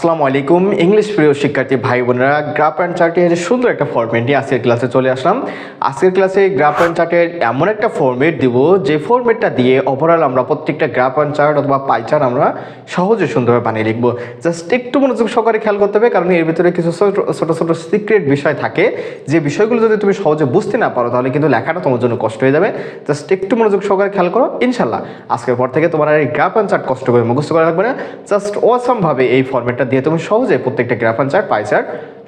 আসসালামু আলাইকুম ইংলিশ প্রিয় শিক্ষার্থী ভাই বোনেরা গ্রাফ অ্যান্ড চার্টের সুন্দর একটা ফরম্যাট নিয়ে আজকের ক্লাসে চলে আসলাম। আজকের ক্লাসে গ্রাফ অ্যান্ড চার্টের এমন একটা ফরম্যাট দিব, যে ফর্মেটটা দিয়ে ওভারঅল আমরা প্রত্যেকটা গ্রাফ অ্যান্ড চার্ট অথবা পাই চার্ট আমরা সহজে সুন্দরভাবে বানিয়ে লিখব। জাস্ট একটু মনোযোগ সহকারে খেয়াল করতে হবে, কারণ এর ভিতরে কিছু ছোটো ছোটো সিক্রেট বিষয় থাকে। যে বিষয়গুলো যদি তুমি সহজে বুঝতে না পারো, তাহলে কিন্তু লেখাটা তোমার জন্য কষ্ট হয়ে যাবে। জাস্ট একটু মনোযোগ সহকারে খেয়াল করো ইনশাল্লাহ আজকের পর থেকে তোমার এই গ্রাফ অ্যান্ড চার্ট কষ্ট করে মুখস্থ করা লাগবে না। জাস্ট অসামভাবে এই ফরম্যাটটা দিয়ে তুমি সহজে প্রত্যেকটা graph and chart pie chart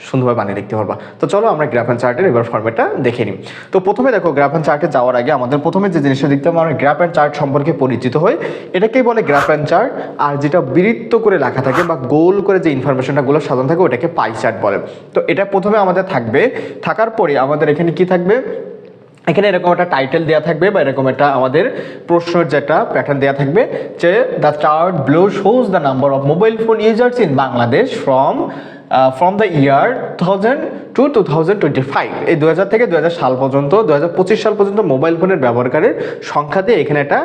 সুন্দরভাবে বানিয়ে লিখতে পারবা। তো চলো আমরা গ্রাফ অ্যান্ড চার্টের এবার ফরম্যাটটা দেখে নিই। তো প্রথমে দেখো গ্রাফ অ্যান্ড চার্টে যাওয়ার আগে আমাদের প্রথমে যে জিনিসটা দেখতে হবে, আমরা গ্রাফ অ্যান্ড চার্ট সম্পর্কে পরিচিত হই। এটাকেই বলে গ্রাফ অ্যান্ড চার্ট আর যেটা বৃত্ত করে লেখা থাকে বা গোল করে যে ইনফরমেশনটাগুলো সাধারণ থাকে, ওটাকে পাই চার্ট বলে। তো এটা প্রথমে আমাদের থাকবে। থাকার পরে আমাদের এখানে কি থাকবে? এখানে এরকম একটা টাইটেল দেওয়া থাকবে বা এরকম একটা আমাদের প্রশ্নের যেটা প্যাটার্ন দেওয়া থাকবে যে the chart below shows the number of mobile phone users in Bangladesh from from the year two thousand to two thousand twenty five এই দু হাজার থেকে দু হাজার সাল পর্যন্ত দু হাজার পঁচিশ সাল পর্যন্ত মোবাইল ফোনের ব্যবহারকারীর সংখ্যা দিয়ে এখানে একটা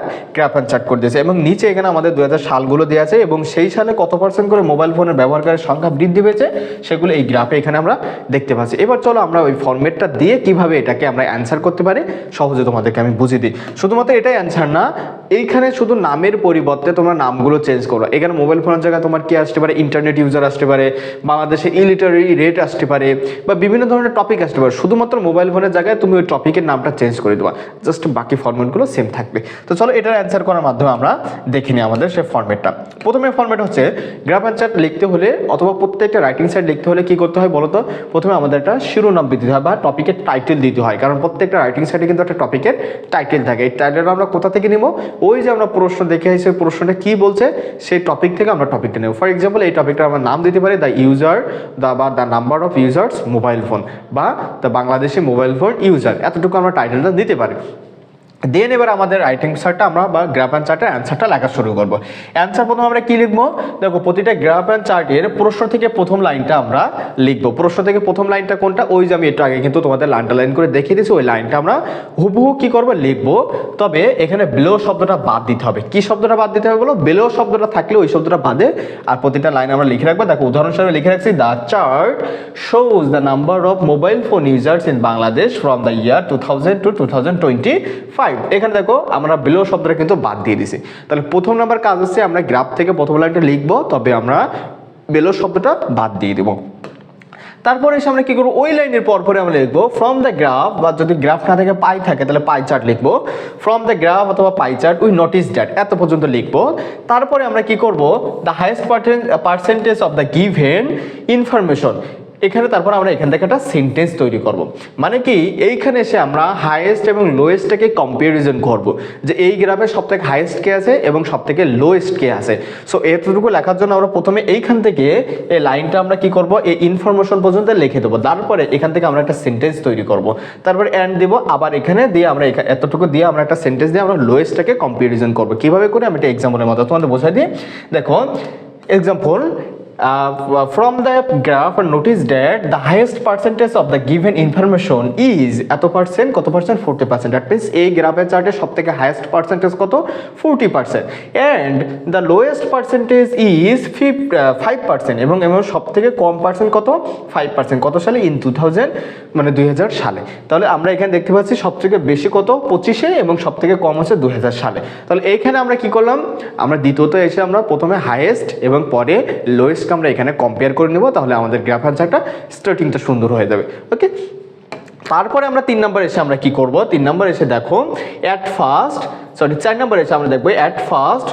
অ্যান্ড চার্ট করে দিয়েছে। এবং নিচে এখানে আমাদের দু হাজার সালগুলো দেওয়া আছে এবং সেই সালে কত পার্সেন্ট করে মোবাইল ফোনের ব্যবহারকারীর সংখ্যা বৃদ্ধি পেয়েছে সেগুলো এই গ্রাফে এখানে আমরা দেখতে পাচ্ছি। এবার চলো আমরা ওই ফর্মেটটা দিয়ে কীভাবে এটাকে আমরা অ্যান্সার করতে পারি, সহজে তোমাদেরকে আমি বুঝিয়ে দিই। শুধুমাত্র এটাই অ্যান্সার না, এইখানে শুধু নামের পরিবর্তে তোমরা নামগুলো চেঞ্জ করো। এখানে মোবাইল ফোনের জায়গায় তোমার কি আসতে পারে? ইন্টারনেট ইউজার আসতে পারে। বাংলাদেশে ইলিটারি রেট আসতে পারে বা বিভিন্ন ধরনের টপিক আসতে পারে। শুধুমাত্র মোবাইল ফোনের জায়গায় তুমি ওই টপিকের নামটা চেঞ্জ করে দেবা। জাস্ট বাকি ফর্মেটগুলো সেম থাকবে। তো চলো এটার অ্যান্সার করার মাধ্যমে আমরা দেখে নিই আমাদের সেই ফর্মেটটা প্রথমে ফর্মেট হচ্ছে গ্রাফ অ্যান্সার লিখতে হলে অথবা প্রত্যেকটা রাইটিং সাইড লিখতে হলে কি করতে হয় বলো তো প্রথমে আমাদের একটা শিরোনাম দিতে হয় বা টপিকের টাইটেল দিতে হয়। কারণ প্রত্যেকটা রাইটিং সাইডে কিন্তু একটা টপিকের টাইটেল থাকে। এই টাইটেলটা আমরা কোথা থেকে নিব? ওই যে আমরা প্রশ্ন দেখে আসি প্রশ্নটা কি বলছে? সেই টপিক থেকে আমরা টপিকটা নেব। ফর এক্সাম্পল এই টপিকটা আমরা নাম দিতে পারি দ্য ইউজার দ্য বা the number of users mobile phone বা the Bangladeshi mobile phone user এতটুকু আমরা টাইটেলটা দিতে পারি। দেন এবার আমাদের রাইটিং চার্টটা আমরা বা গ্রাফ অ্যান্ড চার্টের অ্যান্সারটা লেখা শুরু করব। অ্যান্সার প্রথম আমরা কি লিখব? দেখো, প্রতিটা গ্রাফ অ্যান্ড চার্টের প্রশ্ন থেকে প্রথম লাইনটা আমরা লিখব। প্রশ্ন থেকে প্রথম লাইনটা কোনটা? ওই যে আমি একটু আগে কিন্তু তোমাদের লাইনটা লাইন করে দেখিয়ে দিয়েছি, ওই লাইনটা আমরা হুবহু কি করব? লিখব। তবে এখানে বেলো শব্দটা বাদ দিতে হবে। কি শব্দটা বাদ দিতে হবে বলো? বেলো শব্দটা থাকলে ওই শব্দটা বাদে। আর প্রতিটা লাইন আমরা লিখে রাখব। দেখো, উদাহরণস্বরূপ লিখে রাখছি the chart shows the number of mobile phone users in Bangladesh from the year two thousand to two thousand twenty five এখানে দেখো, আমরা বিলো শব্দটা কিন্তু বাদ দিয়ে দিছি। তাহলে প্রথম নাম্বার কাজ হচ্ছে, আমরা গ্রাফ থেকে প্রথম লাইনটা লিখব, তবে আমরা বেলো শব্দটা বাদ দিয়ে দেবো। তারপরে এসে আমরা কি করব? ওই লাইনের পর আমরা লিখব ফ্রম দ্য গ্রাফ বা যদি গ্রাফ না থেকে পাই থাকে, তাহলে পাই চার্ট লিখব। ফ্রম দ্য গ্রাফ অথবা pie chart we notice that এত পর্যন্ত লিখব। তারপরে আমরা কি করব? The highest percentage of the given information এখানে তারপর আমরা এখান থেকে একটা সেন্টেন্স তৈরি করব। মানে কি, এইখানে এসে আমরা হাইয়েস্ট এবং লোয়েস্টটাকে কম্পারিজন করব। যে এই গ্রাফে সব থেকে হাইয়েস্ট কে আছে এবং সব থেকে লোয়েস্ট কে আছে। সো এতটুকু লেখার জন্য আমরা প্রথমে এইখান থেকে এই লাইনটা আমরা কি করব? এই ইনফরমেশন পর্যন্ত লিখে দেবো। তারপরে এখান থেকে আমরা একটা সেন্টেন্স তৈরি করব। তারপরে অ্যান্ড দেব। আবার এখানে দিয়ে আমরা এতটুকু দিয়ে আমরা একটা সেন্টেন্স দিয়ে আমরা লোয়েস্টটাকে কম্পারিজন করব। কীভাবে করে? আমি একটা এক্সাম্পলের মতো তোমাদের বোঝাই দিই। দেখো example uh, from the graph notice that the highest percentage of the given information is এত পার্সেন্ট কত percent forty percent that means এই গ্রাফের চার্টে সব থেকে হাইয়েস্ট পার্সেন্টেজ কত? Forty percent and the lowest percentage is ফিফ ফাইভ পার্সেন্ট এবং এবং সব থেকে কম পার্সেন্ট কত? ফাইভ পার্সেন্ট কত সালে? টু থাউজেন্ড মানে দুই হাজার সালে। তাহলে আমরা এখানে দেখতে পাচ্ছি সব থেকে বেশি কত? পঁচিশে এবং সব থেকে কম হচ্ছে দুই হাজার সালে। তাহলে এইখানে আমরা কি করলাম? আমরা দ্বিতীয়ত এসে আমরা প্রথমে হাইয়েস্ট এবং পরে লোয়েস্টকে আমরা এখানে কম্পেয়ার করে নেব, তাহলে আমাদের গ্রাফ অ্যান্সারটা স্টার্টিংটা সুন্দর হয়ে যাবে ওকে তারপরে আমরা তিন নম্বর এসে আমরা কি করব? তিন নম্বর এসে দেখো অ্যাট ফার্স্ট সরি চার নম্বর এসে আমরা দেখব at first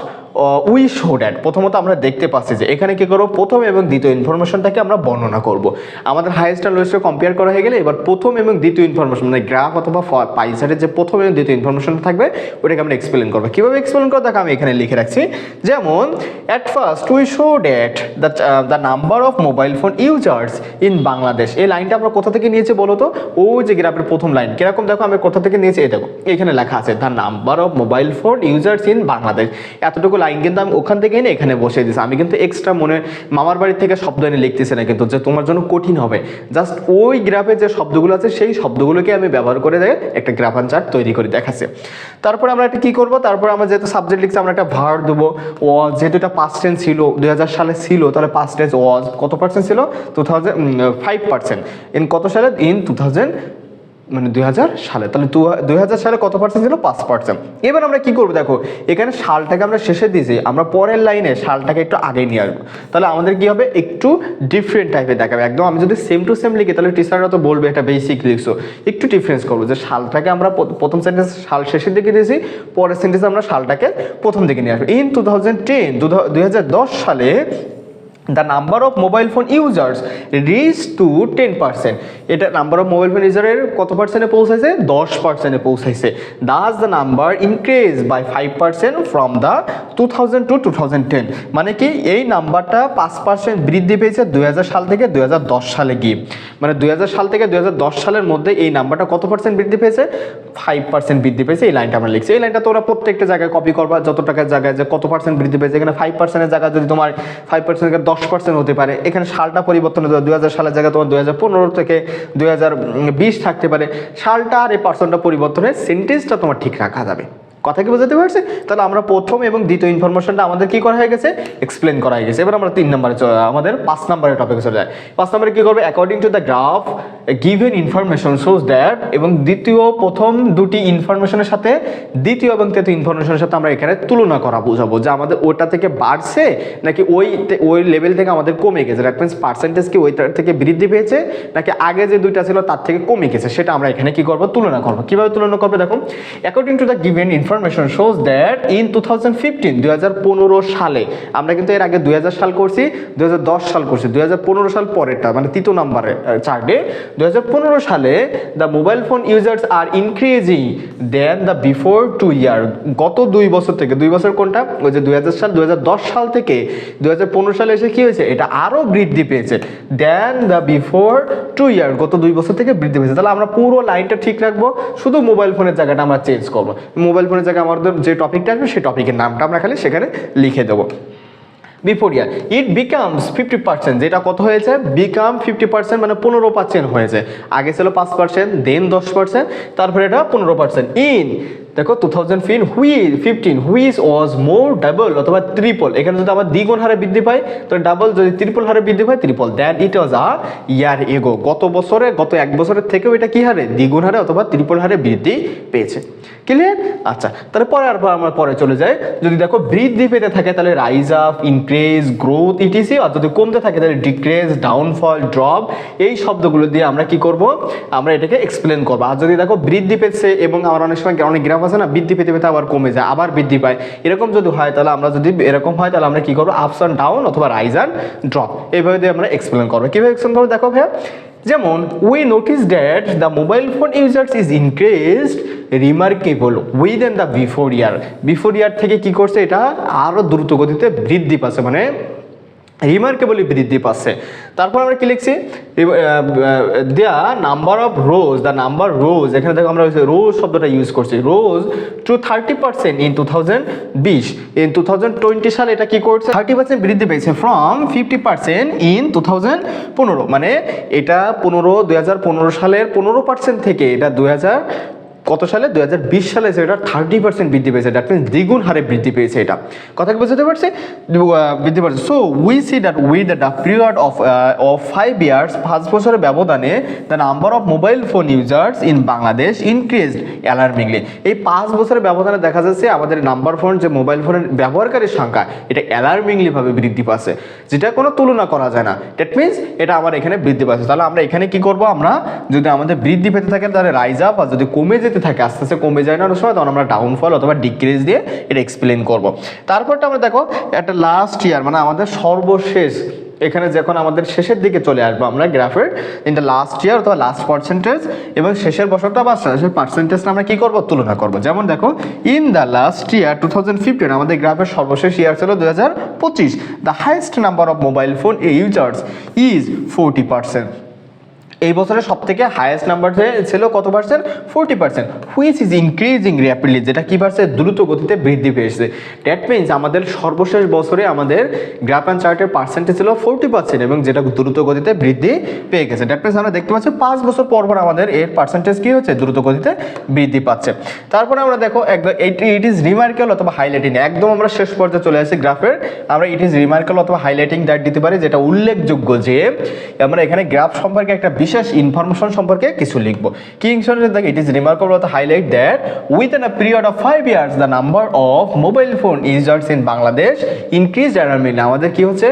we show that প্রথমত আমরা দেখতে পাচ্ছি যে এখানে কী করব? প্রথম এবং দ্বিতীয় ইনফরমেশনটাকে আমরা বর্ণনা করব। আমাদের হাইয়েস্ট আর লোয়েস্টে কম্পেয়ার করা হয়ে গেলে এবার প্রথম এবং দ্বিতীয় ইনফরমেশন মানে গ্রাফ অথবা পাইসারের যে প্রথম এবং দ্বিতীয় ইনফরমেশন থাকবে, ওটাকে আমরা এক্সপ্লেন করব। কীভাবে এক্সপ্লেন করব? দেখো আমি এখানে লিখে রাখছি। যেমন at first we show that the the number of mobile phone users in Bangladesh এই লাইনটা আমরা কোথা থেকে নিয়েছি বলো তো? ও যে গ্রাফের প্রথম লাইন কীরকম দেখো আমি কোথা থেকে নিয়েছি? এই দেখো, এখানে লেখা আছে the number of mobile phone users in Bangladesh এতটুকু লাইন কিন্তু আমি ওখান থেকে এনে এখানে বসে দিয়েছি। আমি কিন্তু এক্সট্রা মনে মামার বাড়ি থেকে শব্দ এনে লিখতেছি না কিন্তু যে তোমার জন্য কঠিন হবে। জাস্ট ওই গ্রাফে যে শব্দগুলো আছে, সেই শব্দগুলোকে আমি ব্যবহার করে দিয়ে একটা গ্রাফান চার্ট তৈরি করে দেখাচ্ছি। তারপরে আমরা একটা কী করব? তারপরে আমরা যেহেতু সাবজেক্ট লিখছি, আমরা একটা ভার দেবো ওয়াজ যেহেতু এটা পাস্ট টেন্স ছিল দুই হাজার সালে ছিল, তাহলে পাস্ট টেন্স ওয়াজ কত পার্সেন্ট ছিল? Two thousand five percent in কত সালে? ইন টু থাউজেন্ড মানে দুই হাজার সালে। তাহলে দুই হাজার সালে কত পার্সেন্ট ছিল? পাঁচ পার্সেন্ট এবার আমরা কি করব? দেখো, এখানে সালটাকে আমরা শেষে দিয়েছি। আমরা পরের লাইনে সালটাকে একটু আগে নিয়ে আসব। তাহলে আমাদের কি হবে? একটু ডিফারেন্ট টাইপের দেখাবে। একদম আমি যদি সেম টু সেম লিখি, তাহলে টিচাররা তো বলবে, এটা বেসিক লিখছো। একটু ডিফারেন্স করব যে সালটাকে আমরা প্র- প্রথম সেন্টেন্স সাল শেষের দিকে দিয়েছি, পরের সেন্টেন্সে আমরা সালটাকে প্রথম দিকে নিয়ে আসব। ইন টু থাউজেন্ড টেন দুই হাজার দশ সালে the number of mobile phone users reach to ten percent এটা নাম্বার অফ মোবাইল ফোন ইউজারের কত পার্সেন্টে পৌঁছাইছে দশ পার্সেন্টে পৌঁছাইছে thus the number increase by five percent from the two thousand to two thousand ten মানে কি? এই নাম্বারটা পাঁচ পার্সেন্ট বৃদ্ধি পেয়েছে দুই হাজার সাল থেকে দুই হাজার দশ সালে গিয়ে। মানে দুই হাজার সাল থেকে দুই হাজার দশ সালের মধ্যে এই নাম্বারটা কত পার্সেন্ট বৃদ্ধি পেয়েছে? ফাইভ পার্সেন্ট বৃদ্ধি পেয়েছে, এই লাইনটা আমরা লিখছি। এই লাইনটা তোমরা প্রত্যেকটা জায়গায় কপি করবা, যত টাকার জায়গায় যে কত পার্সেন্ট বৃদ্ধি পেয়েছে, এখানে ফাইভ পার্সেন্টের জায়গায় যদি তোমার ফাইভ পার্সেন্ট থেকে দশ পার্সেন্ট হতে পারে। এখানে সালটা পরিবর্তন হতে পারে। দু হাজার সালের জায়গায় তোমার হাজার পনেরো থেকে হাজার বিশ থাকতে পারে। সালটা আর এই পার্সেন্টটা পরিবর্তনে সেন্টেন্সটা তোমার ঠিক রাখা যাবে। কথা কি বোঝাতে পারছে? তাহলে আমরা প্রথম এবং দ্বিতীয় ইনফরমেশনটা আমাদের কি করা হয়ে গেছে? এক্সপ্লেন করা হয়ে গেছে। এবার আমরা তিন নম্বরে আমাদের পাঁচ নম্বরের টপিকে চলে যাই। পাঁচ নম্বরে কি করবে? According to the graph given information shows that এবং দ্বিতীয়, প্রথম দুটি ইনফরমেশনের সাথে, দ্বিতীয় এবং তৃতীয় ইনফরমেশনের সাথে আমরা এখানে তুলনা করা বোঝাবো যে আমাদের ওটা থেকে বাড়ছে নাকি ওই ওই লেভেল থেকে আমাদের কমে গেছে? দ্যাট মিনস পার্সেন্টেজ কি ওইটার থেকে বৃদ্ধি পেয়েছে নাকি আগে যে দুইটা ছিল তার থেকে কমে গেছে? সেটা আমরা এখানে কি করব? তুলনা করব। কীভাবে তুলনা করবে? দেখো according to the given information shows that in two thousand সালে, আমরা কিন্তু এর আগে দুই হাজার সাল করছি দুই হাজার দশ সাল করছি দুই হাজার পনেরো সাল পরেরটা মানে তৃতীয় নাম্বারে চার্টে দুই হাজার পনেরো সালে the mobile phone users are increasing then the before two year গত দুই বছর থেকে, দুই বছর কোনটা? ওই যে দুই হাজার সাল দুই সাল থেকে দুই হাজার পনেরো সালে এসে কি হয়েছে? এটা আরও বৃদ্ধি পেয়েছে then the before two year গত দুই বছর থেকে বৃদ্ধি পেয়েছে। তাহলে আমরা পুরো লাইনটা ঠিক রাখব, শুধু মোবাইল ফোনের জায়গাটা আমরা চেঞ্জ করব। মোবাইল ফোনের জায়গায় আমাদের যে টপিকটা আসবে, সেই টপিকের নামটা আমরা খালি সেখানে লিখে দেবো। Before year it becomes fifty percent যেটা কত হয়েছে? বিকাম ফিফটি পার্সেন্ট মানে পনেরো পার্সেন্ট হয়েছে। আগে ছিল পাঁচ পার্সেন্ট দেন দশ পার্সেন্ট তারপরে এটা পনেরো পার্সেন্ট ইন দেখো টু থাউজেন্ড ফিন হুই fifteen which was more double অথবা ত্রিপল এখানে যদি আবার দ্বিগুণ হারে বৃদ্ধি পায় তো ডাবল যদি ত্রিপল হারে বৃদ্ধি পায় ত্রিপল দ্যাট ইট ওয়াজ আ ইয়ার এগো গত বছরে, গত এক বছরের থেকেও এটা কি হারে? দ্বিগুণ হারে অথবা ত্রিপল হারে বৃদ্ধি পেয়েছে। ক্লিয়ার আচ্ছা তাহলে পরে আর আমরা পরে চলে যাই। যদি দেখো বৃদ্ধি পেতে থাকে, তাহলে rise up increase growth etc আর যদি কমতে থাকে, তাহলে ডিক্রেজ ডাউনফল ড্রপ এই শব্দগুলো দিয়ে আমরা কি করব? আমরা এটাকে এক্সপ্লেন করব। আর যদি দেখো বৃদ্ধি পেয়েছে এবং আমার অনেক সময় অনেক গ্রাফ আছে না, বৃদ্ধি পেতে পেতে আবার কমে যায়, আবার বৃদ্ধি পায়। এরকম যদি হয় তাহলে আমরা যদি এরকম হয় তাহলে আমরা কি করব? আপস অ্যান্ড ডাউন অথবা রাইজ অ্যান্ড ড্রপ এইভাবে দিয়ে আমরা এক্সপ্লেন করব। কীভাবে এক্সপ্লেন করব? দেখো ভাইয়া, যেমন we notice that the mobile phone users is increased remarkable within the before year before year থেকে কি করছে এটা? আরও দ্রুত গতিতে বৃদ্ধি পাচ্ছে মানে রিমার্কেবলি বৃদ্ধি পাচ্ছে তারপর আমরা কি লিখছি? The number of rose the number rose এখানে দেখো আমরা রোজ শব্দটা ইউজ করছি। Rose to thirty percent in two thousand বিশ। ইন টু থাউজেন্ড টোয়েন্টি সালে এটা কি করছে? থার্টি পার্সেন্ট বৃদ্ধি পেয়েছে from fifty percent in two thousand পনেরো। মানে এটা পনেরো, দুই হাজার পনেরো সালের পনেরো পার্সেন্ট থেকে এটা দুই হাজার কত সালে? বিশ সালে এটা থার্টি পার্সেন্ট বৃদ্ধি পেয়েছে। দ্যাট মিনস দ্বিগুণ হারে বৃদ্ধি পেয়েছে এটা। কথা কি বুঝতে পারছি? বৃদ্ধি পাচ্ছে। So we see that with the period of of five years পাঁচ বছরের ব্যবধানে the number of mobile phone users in Bangladesh increased alarmingly এই পাঁচ বছরের ব্যবধানে দেখা যাচ্ছে আমাদের নাম্বার ফোন যে মোবাইল ফোনের ব্যবহারকারীর সংখ্যা, এটা অ্যালার্মিংলিভাবে বৃদ্ধি পাচ্ছে। যেটা কোনো তুলনা করা যায় না। দ্যাট মিনস এটা আমার এখানে বৃদ্ধি পাচ্ছে। তাহলে আমরা এখানে কি করব আমরা? যদি আমাদের বৃদ্ধি পেতে থাকে, তাহলে রাইজ আপ আর যদি কমে যেতে থাকে, আস্তে আস্তে কমে যায় না অনেক সময়, তখন আমরা ডাউনফল অথবা ডিক্রিজ দিয়ে এটা এক্সপ্লেন করব। তারপরটা আমরা দেখো, একটা লাস্ট ইয়ার মানে আমাদের সর্বশেষ, এখানে যখন আমাদের শেষের দিকে চলে আসব আমরা গ্রাফের দ্য লাস্ট ইয়ার অথবা লাস্ট পার্সেন্টেজ এবং শেষের বছরটা বা শেষের পার্সেন্টেজটা আমরা কী করব? তুলনা করব। যেমন দেখো in the last year two thousand fifteen আমাদের গ্রাফের সর্বশেষ ইয়ার ছিল দু হাজার পঁচিশ। The highest number of mobile phone users is forty percent এই বছরের সব থেকে হায়েস্ট নাম্বার ছিল কত percent forty percent which is increasing rapidly যেটা কী পারছে দ্রুত গতিতে বৃদ্ধি পেয়েছে। দ্যাট মিনস আমাদের সর্বশেষ বছরে আমাদের গ্রাফ অ্যান্ড চার্টের পার্সেন্টেজ ছিল ফোরটি পার্সেন্ট এবং যেটা দ্রুত গতিতে বৃদ্ধি পেয়ে গেছে। ড্যাট মিনস আমরা দেখতে পাচ্ছি পাঁচ বছর পর পর আমাদের এর পার্সেন্টেজ কী হচ্ছে? দ্রুত গতিতে বৃদ্ধি পাচ্ছে। তারপরে আমরা দেখো একদম ইট ইজ রিমার্কেল অথবা হাইলাইটিং একদম আমরা শেষ পর্যায়ে চলে আসি গ্রাফের আমরা ইট ইজ রিমার্কেল অথবা হাইলাইটিং দ্যাট দিতে পারি, যেটা উল্লেখযোগ্য যে আমরা এখানে গ্রাফ সম্পর্কে একটা বিশেষ ইনফরমেশন সম্পর্কে কিছু লিখব। কি ইনফরমেশন দেখ ইট ইজ রিমার্কেবল অথবা highlight that with in a period of five years the number of mobile phone users in Bangladesh increase around আমাদের কি হচ্ছে?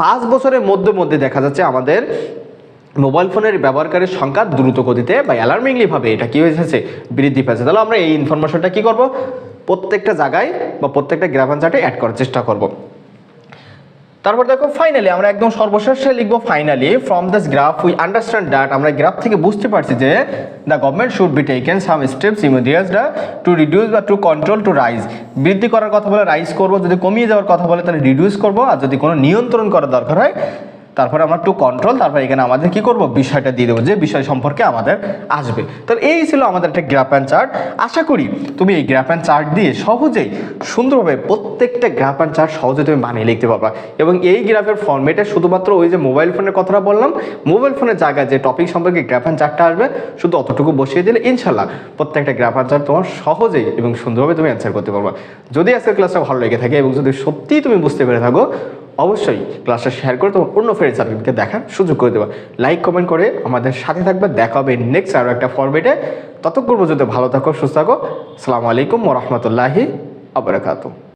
পাঁচ বছরের মধ্যে মধ্যে দেখা যাচ্ছে আমাদের মোবাইল ফোনের ব্যবহারকারীর সংখ্যা দ্রুত গতিতে বা অ্যালার্মিংলি ভাবে এটা কি হয়েছে বৃদ্ধি পেয়েছে। তাহলে আমরা এই ইনফরমেশনটা কি করব? প্রত্যেকটা জায়গায় বা প্রত্যেকটা গ্রাফান চার্টে অ্যাড করার চেষ্টা করব। তারপর দেখো ফাইনালি আমরা একদম সর্বশেষে লিখব finally from this graph we understand that আমরা গ্রাফ থেকে বুঝতে পারছি যে the government should be taken some steps immediates to reduce বা টু কন্ট্রোল টু রাইজ বৃদ্ধি করার কথা বলে রাইজ করব, যদি কমিয়ে যাওয়ার কথা বলে তাহলে রিডিউস করব, আর যদি কোনো নিয়ন্ত্রণ করার দরকার হয় তারপরে আমরা টু কন্ট্রোল তারপর এখানে আমাদের কি করব? বিষয়টা দিয়ে দেবো, যে বিষয় সম্পর্কে আমাদের আসবে। তো এই ছিল আমাদের একটা গ্রাফ অ্যান্ড চার্ট আশা করি তুমি এই গ্রাফ অ্যান্ড চার্ট দিয়ে সহজেই সুন্দরভাবে প্রত্যেকটা গ্রাফ অ্যান্ড চার্ট সহজে তুমি বানিয়ে লিখতে পারবা। এবং এই গ্রাফের ফর্মেটে শুধুমাত্র ওই যে মোবাইল ফোনের কথাটা বললাম মোবাইল ফোনের জায়গায় যে টপিক সম্পর্কে গ্রাফ অ্যান্ড চার্টটা আসবে, শুধু অতটুকু বসিয়ে দিলে ইনশাল্লাহ প্রত্যেকটা গ্রাফ অ্যান্ড চার্ট তোমার সহজেই এবং সুন্দরভাবে তুমি অ্যান্সার করতে পারবা। যদি আজকের ক্লাসটা ভালো লেগে থাকে এবং যদি সত্যিই তুমি বুঝতে পেরে থাকো অবশ্যই ক্লাসটা শেয়ার করে তোমার অন্য ফ্রেন্ড সার্কেলকে দেখার সুযোগ করে দেবা। লাইক কমেন্ট করে আমাদের সাথে থাকবে। দেখা হবে নেক্সট আরও একটা ফরমেটে ততক্ষণ পর্যন্ত ভালো থাকো, সুস্থ থাকো। আসসালামু আলাইকুম ওরহমতুল্লাহি আবরাকাতু